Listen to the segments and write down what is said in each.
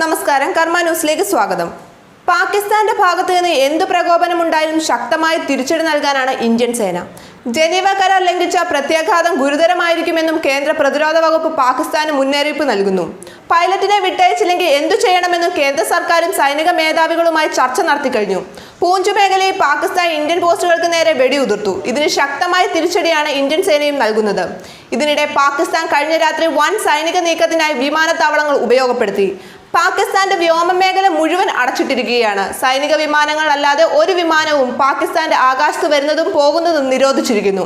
നമസ്കാരം കർമ്മ ന്യൂസിലേക്ക് സ്വാഗതം. പാകിസ്ഥാന്റെ ഭാഗത്ത് നിന്ന് എന്ത് പ്രകോപനമുണ്ടായാലും ശക്തമായ തിരിച്ചടി നൽകാനാണ് ഇന്ത്യൻ സേന. ജനീവ കരാർ ലംഘിച്ച പ്രത്യാഘാതം ഗുരുതരമായിരിക്കുമെന്നും കേന്ദ്ര പ്രതിരോധ വകുപ്പ് പാകിസ്ഥാന് മുന്നറിയിപ്പ് നൽകുന്നു. പൈലറ്റിനെ വിട്ടയച്ചില്ലെങ്കിൽ എന്തു ചെയ്യണമെന്നും കേന്ദ്ര സർക്കാരും സൈനിക മേധാവികളുമായി ചർച്ച നടത്തി കഴിഞ്ഞു. പൂഞ്ച് മേഖലയിൽ പാകിസ്ഥാൻ ഇന്ത്യൻ പോസ്റ്റുകൾക്ക് നേരെ വെടിയുതിർത്തു. ഇതിന് ശക്തമായ തിരിച്ചടിയാണ് ഇന്ത്യൻ സേനയും നൽകുന്നത്. ഇതിനിടെ പാകിസ്ഥാൻ കഴിഞ്ഞ രാത്രി വൻ സൈനിക നീക്കത്തിനായി വിമാനത്താവളങ്ങൾ ഉപയോഗപ്പെടുത്തി. പാകിസ്ഥാന്റെ വ്യോമമേഖല മുഴുവൻ അടച്ചിട്ടിരിക്കുകയാണ്. സൈനിക വിമാനങ്ങൾ അല്ലാതെ ഒരു വിമാനവും പാകിസ്ഥാന്റെ ആകാശത്ത് വരുന്നതും പോകുന്നതും നിരോധിച്ചിരിക്കുന്നു.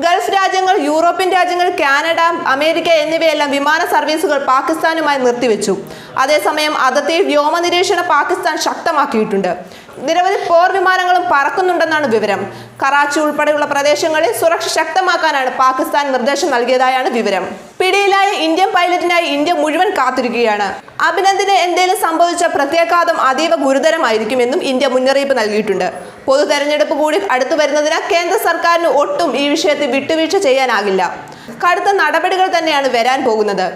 ഗൾഫ് രാജ്യങ്ങൾ യൂറോപ്യൻ രാജ്യങ്ങൾ കാനഡ അമേരിക്ക എന്നിവയെല്ലാം വിമാന സർവീസുകൾ പാകിസ്ഥാനുമായി നിർത്തിവെച്ചു. അതേസമയം അതിർത്തിയിൽ വ്യോമ നിരീക്ഷണം പാകിസ്ഥാൻ ശക്തമാക്കിയിട്ടുണ്ട്. നിരവധി പോർ വിമാനങ്ങളും പറക്കുന്നുണ്ടെന്നാണ് വിവരം. കറാച്ചി ഉൾപ്പെടെയുള്ള പ്രദേശങ്ങളിൽ സുരക്ഷ ശക്തമാക്കാനാണ് പാകിസ്ഥാൻ നിർദ്ദേശം നൽകിയതായാണ് വിവരം. പിടിയിലായ ഇന്ത്യൻ പൈലറ്റിനായി ഇന്ത്യ മുഴുവൻ കാത്തിരിക്കുകയാണ്. അഭിനന്ദിന് എന്തെങ്കിലും സംഭവിച്ച പ്രത്യാഘാതം അതീവ ഗുരുതരമായിരിക്കുമെന്നും ഇന്ത്യ മുന്നറിയിപ്പ് നൽകിയിട്ടുണ്ട്. പൊതു തെരഞ്ഞെടുപ്പ് കൂടി അടുത്തു വരുന്നതിനാൽ കേന്ദ്ര സർക്കാരിന് ഒട്ടും ഈ വിഷയത്തിൽ വിട്ടുവീഴ്ച ചെയ്യാനാകില്ല. കടുത്ത നടപടികൾ തന്നെയാണ് വരാൻ പോകുന്നത്.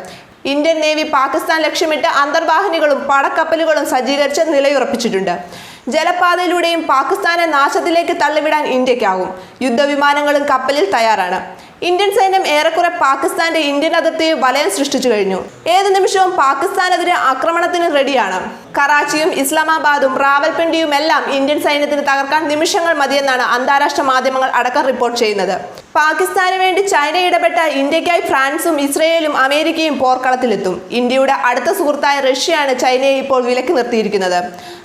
ഇന്ത്യൻ നേവി പാകിസ്ഥാൻ ലക്ഷ്യമിട്ട് അന്തർവാഹിനികളും പടക്കപ്പലുകളും സജ്ജീകരിച്ച് നിലയുറപ്പിച്ചിട്ടുണ്ട്. ജലപാതയിലൂടെയും പാകിസ്ഥാനെ നാശത്തിലേക്ക് തള്ളിവിടാൻ ഇന്ത്യക്കാവും യുദ്ധവിമാനങ്ങളും കപ്പലിൽ തയ്യാറാണ്. ഇന്ത്യൻ സൈന്യം ഏറെക്കുറെ പാകിസ്ഥാന്റെ ഇന്ത്യൻ അതിർത്തി വലയം സൃഷ്ടിച്ചു കഴിഞ്ഞു. ഏത് നിമിഷവും പാകിസ്ഥാനെതിരെ ആക്രമണത്തിന് റെഡിയാണ്. കറാച്ചിയും ഇസ്ലാമാബാദും റാവൽപിണ്ടിയും എല്ലാം ഇന്ത്യൻ സൈന്യത്തിന് തകർക്കാൻ നിമിഷങ്ങൾ മതിയെന്നാണ് അന്താരാഷ്ട്ര മാധ്യമങ്ങൾ അടക്കം റിപ്പോർട്ട് ചെയ്യുന്നത്. പാകിസ്ഥാന് വേണ്ടി ചൈന ഇടപെട്ട ഇന്ത്യക്കായി ഫ്രാൻസും ഇസ്രയേലും അമേരിക്കയും പോർക്കളത്തിലെത്തും. ഇന്ത്യയുടെ അടുത്ത സുഹൃത്തായ റഷ്യയാണ് ചൈനയെ ഇപ്പോൾ വിലക്ക് നിർത്തിയിരിക്കുന്നത്.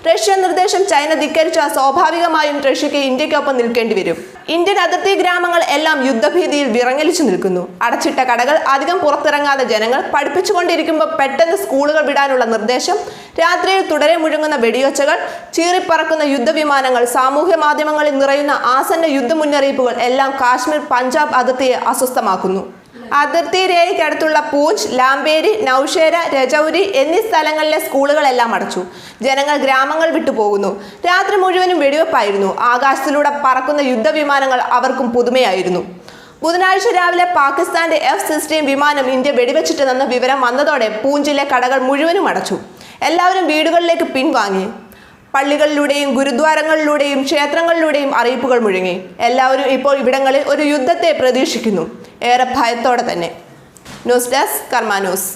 റഷ്യ നിർദ്ദേശം ചൈന ധിക്കരിച്ചാൽ സ്വാഭാവികമായും റഷ്യയ്ക്ക് ഇന്ത്യക്കൊപ്പം നിൽക്കേണ്ടി വരും. ഇന്ത്യൻ അതിർത്തി ഗ്രാമങ്ങൾ എല്ലാം യുദ്ധഭീതിയിൽ വിറങ്ങലിച്ചു നിൽക്കുന്നു. അടച്ചിട്ട കടകൾ അധികം പുറത്തിറങ്ങാതെ ജനങ്ങൾ പഠിപ്പിച്ചുകൊണ്ടിരിക്കുമ്പോൾ പെട്ടെന്ന് സ്കൂളുകൾ വിടാനുള്ള നിർദ്ദേശം രാത്രിയിൽ തുടരെ മുഴങ്ങുന്ന വെടിയൊച്ചകൾ ചീറിപ്പറക്കുന്ന യുദ്ധവിമാനങ്ങൾ സാമൂഹ്യ മാധ്യമങ്ങളിൽ നിറയുന്ന ആസന്ന യുദ്ധ മുന്നറിയിപ്പുകൾ എല്ലാം കാശ്മീർ പഞ്ചാബ് അതിർത്തിയെ അസ്വസ്ഥമാക്കുന്നു. അതിർത്തി രേഖയ്ക്കടുത്തുള്ള പൂഞ്ച് ലാംബേരി നൌഷേര രജൌരി എന്നീ സ്ഥലങ്ങളിലെ സ്കൂളുകളെല്ലാം അടച്ചു. ജനങ്ങൾ ഗ്രാമങ്ങൾ വിട്ടുപോകുന്നു രാത്രി മുഴുവനും വെടിവെപ്പായിരുന്നു. ആകാശത്തിലൂടെ പറക്കുന്ന യുദ്ധവിമാനങ്ങൾ അവർക്കും പുതുമയായിരുന്നു. ബുധനാഴ്ച രാവിലെ പാകിസ്ഥാന്റെ എഫ് സിക്സ്റ്റീൻ വിമാനം ഇന്ത്യ വെടിവെച്ചിട്ടെന്ന വിവരം വന്നതോടെ പൂഞ്ചിലെ കടകൾ മുഴുവനും അടച്ചു. എല്ലാവരും വീടുകളിലേക്ക് പിൻവാങ്ങി. പള്ളികളിലൂടെയും ഗുരുദ്വാരങ്ങളിലൂടെയും ക്ഷേത്രങ്ങളിലൂടെയും അറിയിപ്പുകൾ മുഴങ്ങി. എല്ലാവരും ഇപ്പോൾ ഇവിടങ്ങളിൽ ഒരു യുദ്ധത്തെ പ്രതീക്ഷിക്കുന്നു. ഏറെ ഭയത്തോടെ തന്നെ ന്യൂസ് ഡെസ്ക് കർമ്മ ന്യൂസ്